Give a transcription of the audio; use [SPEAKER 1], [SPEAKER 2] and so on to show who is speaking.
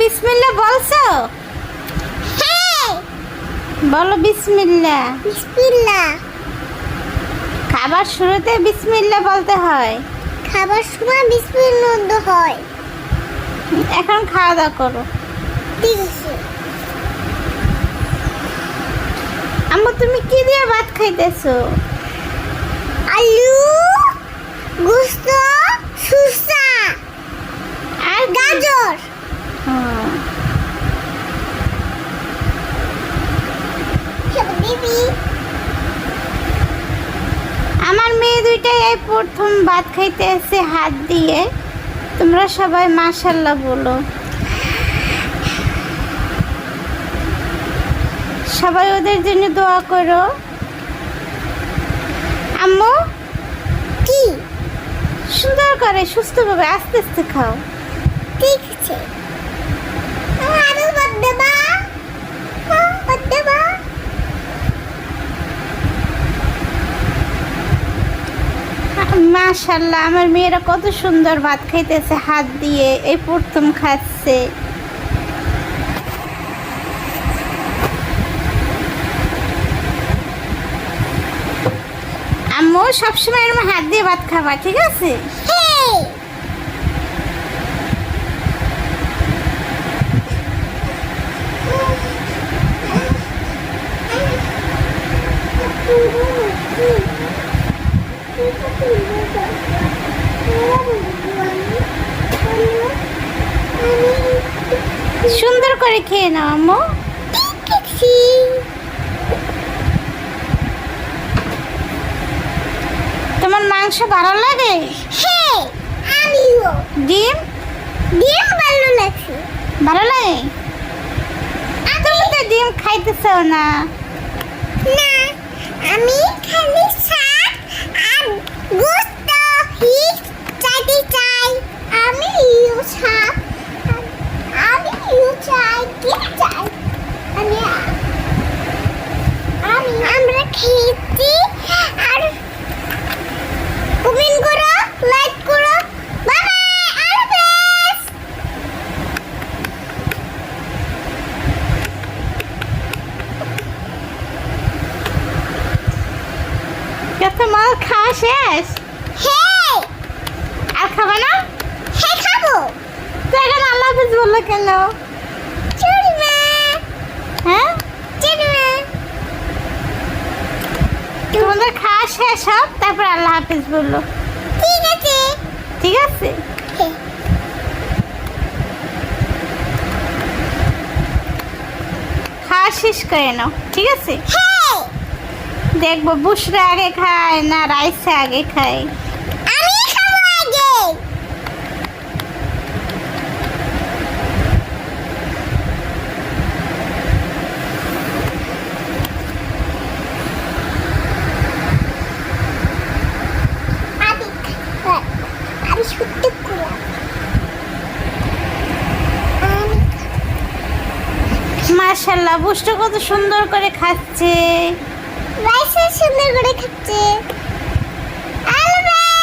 [SPEAKER 1] বিসমিল্লা বলছো?
[SPEAKER 2] হ্যাঁ।
[SPEAKER 1] বলো বিসমিল্লা।
[SPEAKER 2] বিসমিল্লাহ
[SPEAKER 1] খাবার শুরুতে বিসমিল্লা বলতে হয়।
[SPEAKER 2] খাবার সময় বিসমিল্লাহ হয়।
[SPEAKER 1] এখন খাওয়া দাওয়া করো।
[SPEAKER 2] ঠিক আছে।
[SPEAKER 1] আম্মু তুমি কি দিয়ে ভাত খাইতেছো?
[SPEAKER 2] আলু গোস্ত
[SPEAKER 1] প্রথম ভাত খাইতে এসে হাত দিয়ে তোমরা সবাই মাশাল্লাহ বলো। সবাই ওদের জন্য দোয়া করো। আম্মু
[SPEAKER 2] কি?
[SPEAKER 1] সুন্দর করে সুস্থভাবে আস্তে আস্তে খাও।
[SPEAKER 2] ঠিক আছে।
[SPEAKER 1] মাশাল্লাহ আমার মেয়েরা কত সুন্দর ভাত খাইতেছে, হাত দিয়ে এই প্রথম খাচ্ছে। আম্মু, সবসময় এরকম হাত দিয়ে ভাত খাবা, ঠিক আছে?
[SPEAKER 2] হেই
[SPEAKER 1] সুন্দর করে খেয়ে নাও আম্মু। তোমার মাংস ভালো লাগে?
[SPEAKER 2] হ্যাঁ আমিও।
[SPEAKER 1] ডিম?
[SPEAKER 2] ডিম ভালো লাগছে।
[SPEAKER 1] ভালো লাগে? তুমি তো ডিম খাইতেছো না।
[SPEAKER 2] না আমি খালি শাক আর গোস্ত হিট চাইতে চাই আমি ইউ শাক আমি ইউ চাই কি চাই আমি আমি আমরা খেয়েছি আর কমেন্ট করো লাইক করো বাই বাই আল্লাহ হাফেজ
[SPEAKER 1] তোমার খাওয়া শেষ?
[SPEAKER 2] হ্যাঁ
[SPEAKER 1] আর খাবে না?
[SPEAKER 2] হ্যাঁ খাব!
[SPEAKER 1] তো এখন আল্লাহ হাফিজ বলল কেন? হ্যাঁ? তোমাদের খাওয়া শেষ হোক তারপর আল্লাহ হাফিজ বলল।
[SPEAKER 2] ঠিক আছে।
[SPEAKER 1] ঠিক আছে? খাওয়া শেষ করে নাও ঠিক আছে?
[SPEAKER 2] হ্যাঁ
[SPEAKER 1] দেখব বুসরা আগে খায় না রাইসে আগে খায়।
[SPEAKER 2] আমি খাব আগে।
[SPEAKER 1] মাশাল্লাহ বুসটা কত সুন্দর করে খাচ্ছে।
[SPEAKER 2] রাইসে সুন্দর করে খাচ্ছে